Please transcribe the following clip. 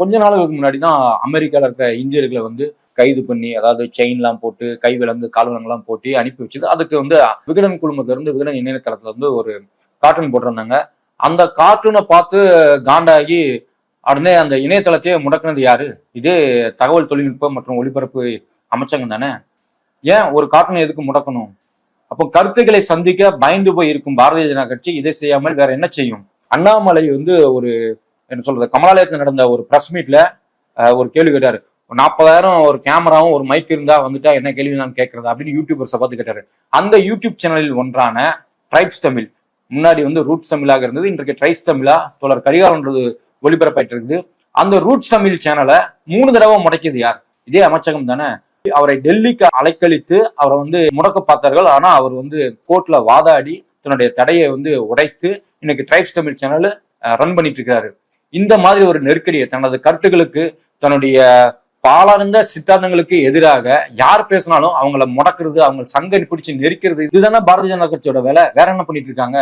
கொஞ்ச நாளுக்கு முன்னாடி தான் அமெரிக்கால இருக்க இந்தியர்களை வந்து கைது பண்ணி அதாவது செயின்லாம் போட்டு கை விலங்கு கால் விலங்குலாம் போட்டு அனுப்பி வச்சது அதுக்கு வந்து விகடன் குழுமத்திலிருந்து விகடன் இணையதளத்துல வந்து ஒரு கார்ட்டூன் போட்டிருந்தாங்க. அந்த கார்ட்டூனை பார்த்து காண்டாகி உடனே அந்த இணையதளத்தையே முடக்குனது யாரு? இது தகவல் தொழில்நுட்பம் மற்றும் ஒளிபரப்பு அமைச்சகம் தானே. ஏன் ஒரு கார்ட்டூனை எதுக்கு முடக்கணும்? அப்போ கருத்துக்களை சந்திக்க பயந்து போய் இருக்கும் பாரதிய ஜனதா கட்சி இதை செய்யாமல் வேற என்ன செய்யும்? அண்ணாமலை வந்து ஒரு என்ன சொல்றது கமலாலயத்தில் நடந்த ஒரு ப்ரெஸ் மீட்ல ஒரு கேள்வி கேட்டாரு. நாற்பதாயிரம் ஒரு கேமராவும் ஒரு மைக் இருந்தா வந்துட்டா என்ன கேள்வி நான் கேட்கறது அப்படின்னு யூடியூபர்ஸை பார்த்து கேட்டாரு. அந்த யூடியூப் சேனலில் ஒன்றான ட்ரைப்ஸ் தமிழ். முன்னாடி வந்து ரூட்ஸ் தமிழாக இருந்தது இன்றைக்கு ட்ரைஸ் தமிழா தொடர் கரிகாலன்றது ஒளிபரப்பாயிட்டு இருக்குது அந்த ரூட்ஸ் தமிழ் சேனலை மூணு தடவை முடக்கியது யார்? இதே அமைச்சகம் தானே. அவரை டெல்லிக்கு அலைக்கழித்து அவரை வந்து முடக்க பார்த்தார்கள். ஆனா அவர் வந்து கோர்ட்ல வாதாடி தன்னுடைய தடையை வந்து உடைத்து இன்னைக்கு ட்ரைப்ஸ் தமிழ் சேனல் ரன் பண்ணிட்டு இருக்காரு இந்த மாதிரி ஒரு நெருக்கடியை தனது கருத்துக்களுக்கு தன்னுடைய பாலார்ந்த சித்தாந்தங்களுக்கு எதிராக யார் பேசினாலும் அவங்கள முடக்கிறது அவங்க சங்கை பிடிச்சு நெரிக்கிறது இதுதானே பாரதிய ஜனதா கட்சியோட வேலை? வேற என்ன பண்ணிட்டு இருக்காங்க?